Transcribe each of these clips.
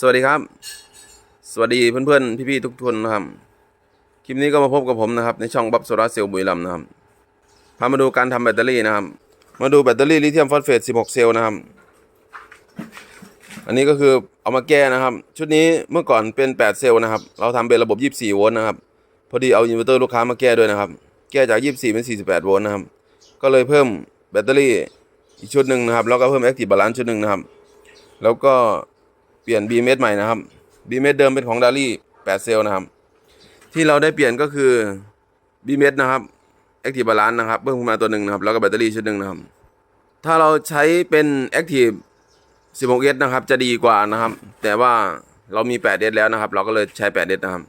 สวัสดีครับ สวัสดีเพื่อนๆพี่ๆทุกคนนะครับ คลิปนี้ก็มาพบกับผมนะครับในช่องบับโซลาเซลล์บุรีรัมนะครับ พามาดูการทำแบตเตอรี่นะครับ มาดูแบตเตอรี่ลิเธียมฟอสเฟต 16 เซลล์นะครับ อันนี้ก็คือเอามาแก้นะครับ ชุดนี้เมื่อก่อนเป็น 8 เซลล์นะครับ เราทำเป็นระบบ 24 โวลต์นะครับ พอดีเอาอินเวอร์เตอร์ลูกค้ามาแก้ด้วยนะครับ แก้จาก 24 เป็น 48 โวลต์นะครับ ก็เลยเพิ่มแบตเตอรี่อีกชุดหนึ่งนะครับ แล้วก็เพิ่มแอคทีฟบาลานซ์ชุดหนึ่งนะครับ แล้วก็ เปลี่ยน b m s ใหม่นะครับ b m s เดิมเป็นของดารี่8เซลล์นะครับ ที่เราได้เปลี่ยนก็คือ b m s นะครับ Active Balance นะครับ เพิ่มขึ้นมาตัวหนึ่งนะครับ แล้วก็แบตเตอรี่ชุดหนึ่งนะครับ ถ้าเราใช้เป็น Active 16S นะครับ จะดีกว่านะครับ แต่ว่าเรามี 8S แล้วนะครับ เราก็เลยใช้ 8S นะครับ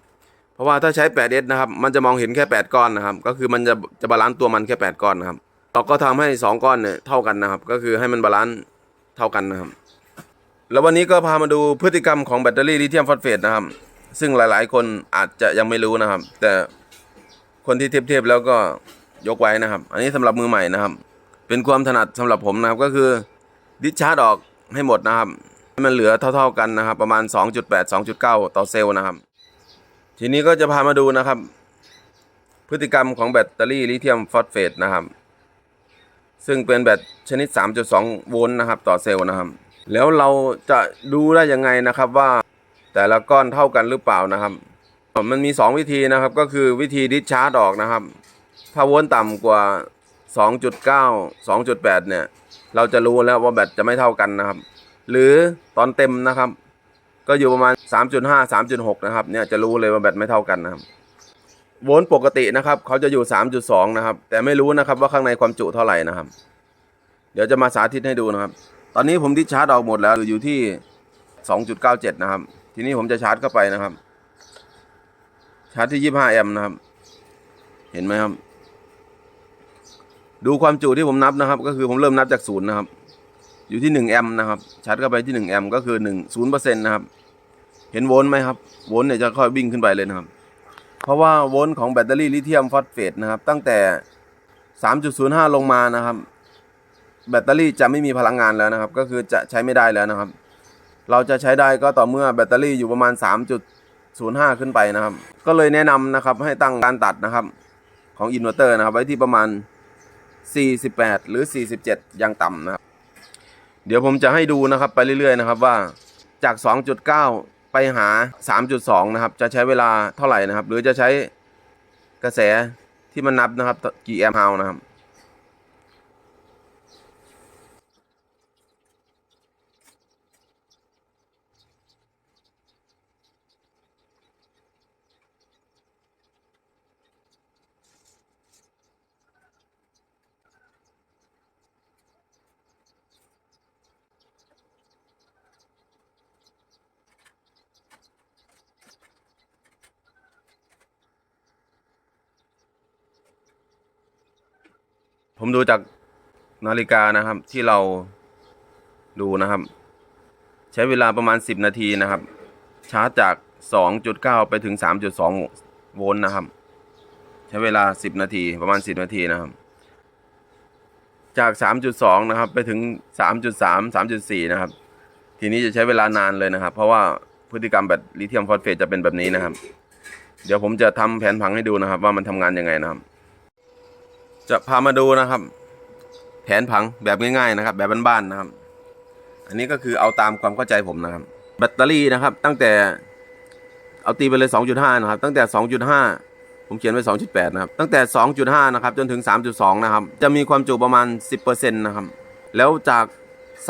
เพราะว่าถ้าใช้ 8S นะครับ มันจะมองเห็นแค่ 8 ก้อนนะครับ ก็คือมันจะจะบาลานซ์ตัวมันแค่ 8 ก้อนนะครับ เราก็ทำให้ 2 ก้อนเนี่ยเท่ากันนะครับ ก็คือให้มันบาลานซ์เท่ากันนะครับ แล้ววันนี้ก็พามาดูพฤติกรรมของแบตเตอรี่ลิเธียมฟอสเฟตนะครับ ซึ่งหลายๆ คนอาจจะยังไม่รู้นะครับ แต่คนที่เทียบๆแล้วก็ยกไว้นะครับ อันนี้สำหรับมือใหม่นะครับ เป็นความถนัดสำหรับผมนะครับก็คือดิชาร์จออกให้หมดนะครับให้มันเหลือเท่า ๆกันนะครับ ประมาณ 2.8 2.9 ต่อเซลล์นะครับ ทีนี้ก็จะพามาดูนะครับ พฤติกรรมของแบตเตอรี่ลิเธียมฟอสเฟตนะครับ ซึ่งเป็นแบตชนิด 3.2 โวลต์นะครับ ต่อเซลล์นะครับ แล้วเราจะดูได้ยังไงนะครับว่าแต่ละก้อนเท่ากันหรือเปล่านะครับ มันมี 2 วิธีนะครับก็คือวิธีดิชาร์จออกนะครับ ถ้าวลต์ต่ำกว่า 2.9 2.8 เนี่ย เราจะรู้แล้วว่าแบตจะไม่เท่ากันนะครับ หรือตอนเต็มนะครับ ก็อยู่ประมาณ 3.5 3.6 นะครับเนี่ยจะรู้เลยว่าแบตไม่เท่ากันนะครับโวลต์ปกตินะครับเขาจะอยู่ 3.2 นะครับ แต่ไม่รู้นะครับว่าข้างในความจุเท่าไหร่นะครับ เดี๋ยวจะมาสาธิตให้ดูนะครับ ตอนนี้ผมดิสชาร์จออกหมดแล้วอยู่ที่ 2.97 นะครับ ทีนี้ผมจะชาร์จเข้าไปนะครับ ชาร์จที่ 25 แอมป์นะครับ เห็นไหมครับ ดูความจุที่ผมนับนะครับ ก็คือผมเริ่มนับจากศูนย์นะครับ อยู่ที่ 1 แอมป์นะครับ ชาร์จเข้าไปที่ 1 แอมป์ก็คือ 1 0%นะครับ เห็นโวลต์ไหมครับ โวลต์เนี่ยจะค่อยวิ่งขึ้นไปเลยนะครับ เพราะว่าโวลต์ของแบตเตอรี่ลิเธียมฟอสเฟตนะครับ ตั้งแต่ 3.05 ลงมานะครับ แบตเตอรี่จะไม่มีพลังงานแล้วนะครับ ก็คือจะใช้ไม่ได้แล้วนะครับ เราจะใช้ได้ก็ต่อเมื่อแบตเตอรี่อยู่ประมาณ 3.05 ขึ้นไปนะครับ ก็เลยแนะนำนะครับให้ตั้งการตัดนะครับของอินเวอร์เตอร์นะครับ ไว้ที่ประมาณ 48 หรือ 47 อย่างต่ำนะครับ เดี๋ยวผมจะให้ดูนะครับไปเรื่อยๆนะครับว่าจาก 2.9 ไปหา 3.2 นะครับ จะใช้เวลาเท่าไหร่นะครับ หรือจะใช้กระแสที่มันนับนะครับ กี่แอมป์ฮานะครับ ผมดูจากนาฬิกานะครับที่เราดูนะครับ ใช้เวลาประมาณ 10 นาทีนะครับ ชาร์จจาก 2.9 ไปถึง 3.2 โวลต์นะครับ ใช้เวลา 10 นาทีประมาณ 10 นาทีนะครับ จาก 3.2 นะครับ ไปถึง 3.3 3.4 นะครับ ทีนี้จะใช้เวลานานเลยนะครับ เพราะว่าพฤติกรรมแบตลิเธียมฟอสเฟตจะเป็นแบบนี้นะครับ เดี๋ยวผมจะทำแผนผังให้ดูนะครับ ว่ามันทำงานยังไงนะครับ จะพามาดูนะครับ แผนผังแบบง่ายๆนะครับ แบบบ้านๆนะครับ อันนี้ก็คือเอาตามความเข้าใจผมนะครับ แบตเตอรี่นะครับ ตั้งแต่เอาตีไปเลย 2.5 นะครับ ตั้งแต่ 2.5 ผมเขียนไว้ 2.8 นะครับ ตั้งแต่ 2.5 นะครับ จนถึง 3.2 นะครับ จะมีความจุประมาณ 10%นะครับ แล้วจาก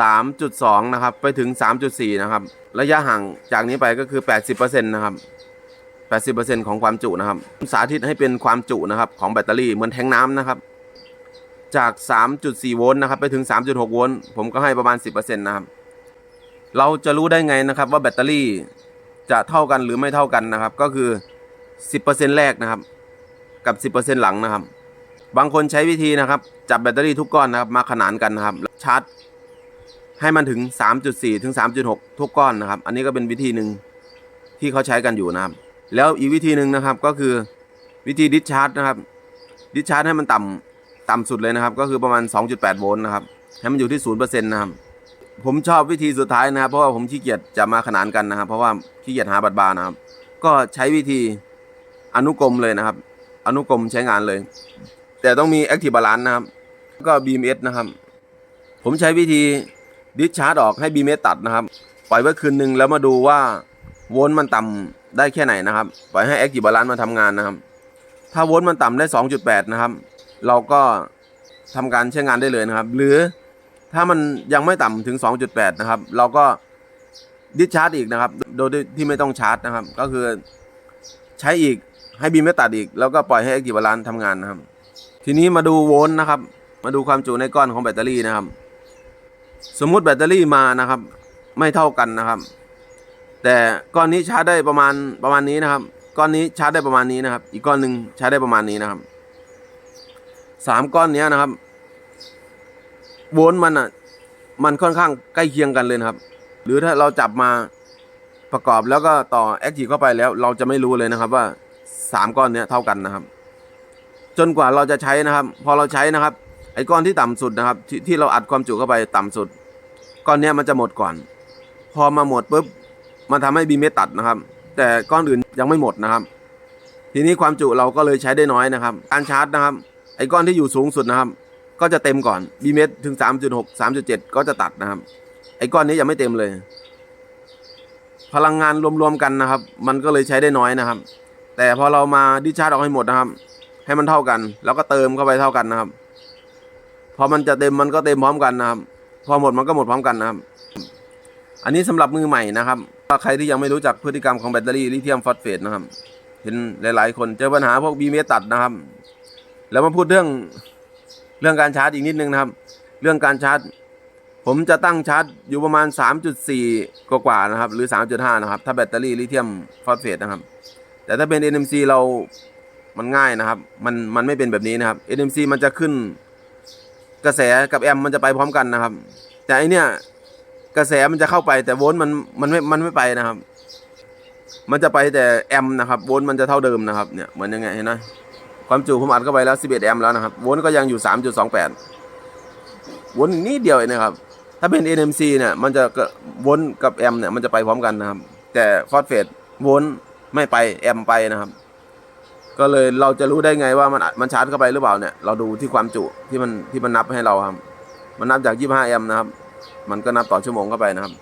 3.2 นะครับ ไปถึง 3.4 นะครับ ระยะห่างจากนี้ไปก็คือ 80%นะครับ80%ของความจุนะครับ สาธิตให้เป็นความจุนะครับ ของแบตเตอรี่เหมือนแทงน้ำนะครับ จาก 3.4 โวลต์นะครับไปถึง 3.6 โวลต์ผมก็ให้ประมาณ 10%นะครับ เราจะรู้ได้ไงนะครับว่าแบตเตอรี่จะเท่ากันหรือไม่เท่ากันนะครับ ก็คือ 10%แรกนะครับ กับ 10%หลังนะครับ บางคนใช้วิธีนะครับ จับแบตเตอรี่ทุกก้อนนะครับ มาขนานกันนะครับชาร์จให้มันถึง 3.4 ถึง 3.6 ทุกก้อนนะครับ อันนี้ก็เป็นวิธีหนึ่งที่เขาใช้กันอยู่นะครับ แล้วอีกวิธีหนึ่งนะครับก็คือวิธีดิชาร์จนะครับ ดิชาร์จให้มันต่ำ ต่ำสุดเลยนะครับ ก็คือประมาณ 2.8 โวลต์นะครับ ให้มันอยู่ที่ 0%นะครับ ผมชอบวิธีสุดท้ายนะครับ เพราะว่าผมขี้เกียจจะมาขนานกันนะครับ เพราะว่าขี้เกียจหาบัตรบาร์นะครับ ก็ใช้วิธีอนุกรมเลยนะครับ อนุกรมใช้งานเลย แต่ต้องมี Active Balance นะครับ ก็ BMS นะครับ ผมใช้วิธีดิสชาร์จออกให้ BMS ตัดนะครับ ปล่อยไว้คืนหนึ่งแล้วมาดูว่าโวลต์มันต่ำได้แค่ไหนนะครับ ปล่อยให้ Active Balance มาทำงานนะครับ ถ้าโวลต์มันต่ำได้ 2.8 นะครับ เราก็ทำการใช้งานได้เลยนะครับ หรือถ้ามันยังไม่ต่ำถึง 2.8 นะครับ เราก็ดิชาร์จอีกนะครับ โดยที่ไม่ต้องชาร์จนะครับ ก็คือใช้อีกให้บีมไม่ตัดอีก แล้วก็ปล่อยให้ Active Balance ทำงานนะครับ ทีนี้มาดูโวลต์นะครับ มาดูความจุในก้อนของแบตเตอรี่นะครับ สมมุติแบตเตอรี่มานะครับ ไม่เท่ากันนะครับ แต่ก้อนนี้ชาร์จได้ประมาณประมาณนี้นะครับ ก้อนนี้ชาร์จได้ประมาณนี้นะครับ อีกก้อนหนึ่งชาร์จได้ประมาณนี้นะครับ สามก้อนเนี้ยนะครับโวลต์มันอะ มันค่อนข้างใกล้เคียงกันเลยครับ หรือถ้าเราจับมาประกอบแล้วก็ต่อแอคทีฟเข้าไปแล้ว เราจะไม่รู้เลยนะครับว่าสามก้อนเนี้ยเท่ากันนะครับ จนกว่าเราจะใช้นะครับ พอเราใช้นะครับ ไอ้ก้อนที่ต่ำสุดนะครับที่ที่เราอัดความจุเข้าไปต่ำสุด ก้อนเนี้ยมันจะหมดก่อน พอมาหมดปุ๊บมันทำให้บีเมตัดนะครับ แต่ก้อนอื่นยังไม่หมดนะครับ ทีนี้ความจุเราก็เลยใช้ได้น้อยนะครับ การชาร์จนะครับ ไอ้ก้อนที่อยู่สูงสุดนะครับ ก็จะเต็มก่อนบีเมถึง 3.6 3.7 ก็จะตัดนะครับ ไอ้ก้อนนี้ยังไม่เต็มเลย พลังงานรวมๆกันนะครับ มันก็เลยใช้ได้น้อยนะครับ แต่พอเรามาดิชาร์จออกให้หมดนะครับ ให้มันเท่ากัน แล้วก็เติมเข้าไปเท่ากันนะครับ พอมันจะเต็มมันก็เต็มพร้อมกันนะครับ พอหมดมันก็หมดพร้อมกันนะครับ อันนี้สำหรับมือใหม่นะครับถ้าใครที่ยังไม่รู้จักพฤติกรรมของแบตเตอรี่ลิเธียมฟอสเฟตนะครับ เห็นหลาย ๆ คนเจอปัญหาพวกบีเมตัดนะครับ แล้วมาพูดเรื่องเรื่องการชาร์จอีกนิดนึงนะครับ เรื่องการชาร์จ ผมจะตั้งชาร์จอยู่ประมาณ 3.4 กว่าๆนะครับ หรือ 3.5 นะครับ ถ้าแบตเตอรี่ลิเธียมฟอสเฟตนะครับ แต่ถ้าเป็น NMC เรามันง่ายนะครับ มันมันไม่เป็นแบบนี้นะครับ NMC มันจะขึ้นกระแสกับแอมมันจะไปพร้อมกันนะครับ แต่อันเนี้ยกระแสมันจะเข้าไปแต่โวลต์มันมันไม่มันไม่ไปนะครับ มันจะไปแต่แอมนะครับโวลต์มันจะเท่าเดิมนะครับเนี่ยเหมือนยังไงเห็นไหม ความจุผมอัดเข้าไปแล้ว 11 แอมป์แล้วนะครับ โวลต์ก็ยังอยู่ 3.28 โวลต์นิดเดียวเองนะครับ ถ้าเป็น NMC เนี่ย มันจะโวลต์กับแอมป์เนี่ย มันจะไปพร้อมกันนะครับ แต่ฟอสเฟตโวลต์ไม่ไปแอมป์ไปนะครับ ก็เลยเราจะรู้ได้ไงว่ามันมันชาร์จเข้าไปหรือเปล่าเนี่ย เราดูที่ความจุที่มันที่มันนับให้เราครับ มันนับจาก 25 แอมป์นะครับ มันก็นับต่อชั่วโมงเข้าไปนะครับ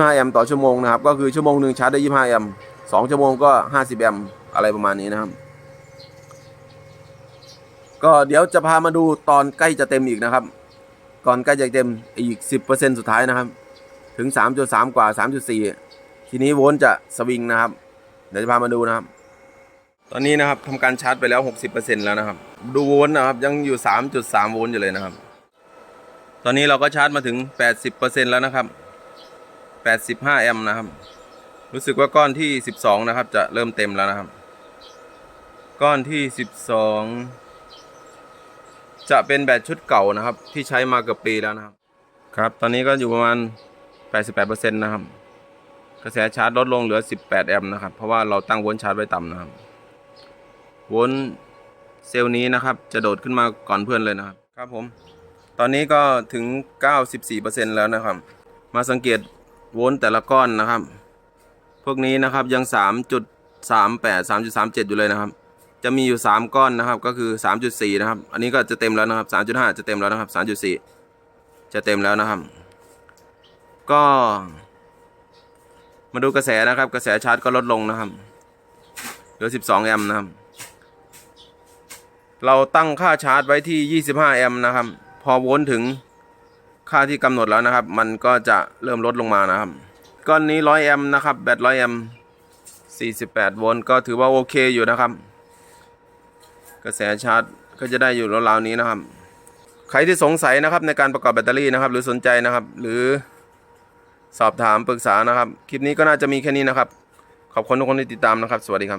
25 แอมป์ต่อชั่วโมงนะครับ ก็คือชั่วโมงหนึ่งชาร์จได้ 25 แอมป์สองชั่วโมงก็ 50 แอมป์อะไรประมาณนี้นะครับ ก็เดี๋ยวจะพามาดูตอนใกล้จะเต็มอีกนะครับ ก่อนใกล้จะเต็มอีก 10%สุดท้ายนะครับ ถึง 3.3 กว่า 3.4 ทีนี้โวลต์จะสวิงนะครับ เดี๋ยวจะพามาดูนะครับ ตอนนี้นะครับทำการชาร์จไปแล้ว 60%แล้วนะครับ ดูโวลต์นะครับยังอยู่ 3.3 โวลต์อยู่เลยนะครับ ตอนนี้เราก็ชาร์จมาถึง 80%แล้วนะครับ 85 แอมป์นะครับ รู้สึกว่าก้อนที่ 12 นะครับ จะเริ่มเต็มแล้วนะครับ ก้อนที่ 12 จะเป็นแบตชุดเก่านะครับ ที่ใช้มาเกือบปีแล้วนะครับ ครับ ตอนนี้ก็อยู่ประมาณ 88%นะครับ กระแสชาร์จลดลงเหลือ 18 แอมป์นะครับ เพราะว่าเราตั้งโวลต์ชาร์จไว้ต่ำนะครับ โวลต์เซลล์นี้นะครับ จะโดดขึ้นมาก่อนเพื่อนเลยนะครับ ครับผม ตอนนี้ก็ถึง 94%แล้วนะครับ มาสังเกตโวลต์แต่ละก้อนนะครับ พวกนี้นะครับยัง 3.38 3.37 อยู่เลยนะครับ จะมีอยู่ 3 ก้อนนะครับ ก็คือ 3.4 นะครับ อันนี้ก็จะเต็มแล้วนะครับ 3.5 จะเต็มแล้วนะครับ 3.4 จะเต็มแล้วนะครับ ก็ มาดูกระแสนะครับ กระแสชาร์จก็ลดลงนะครับ เหลือ 12 แอมป์นะครับ เราตั้งค่าชาร์จไว้ที่ 25 แอมป์นะครับ พอโวลต์ถึงค่าที่กำหนดแล้วนะครับ มันก็จะเริ่มลดลงมานะครับ ก้อนนี้ 100 แอมป์นะครับ แบต 100 แอมป์48 โวลต์ ก็ถือว่าโอเคอยู่นะครับ กระแสชาร์จก็จะได้อยู่ราวๆนี้นะครับ ใครที่สงสัยนะครับในการประกอบแบตเตอรี่นะครับ หรือสนใจนะครับ หรือสอบถามปรึกษานะครับ คลิปนี้ก็น่าจะมีแค่นี้นะครับ ขอบคุณทุกคนที่ติดตามนะครับ สวัสดีครับ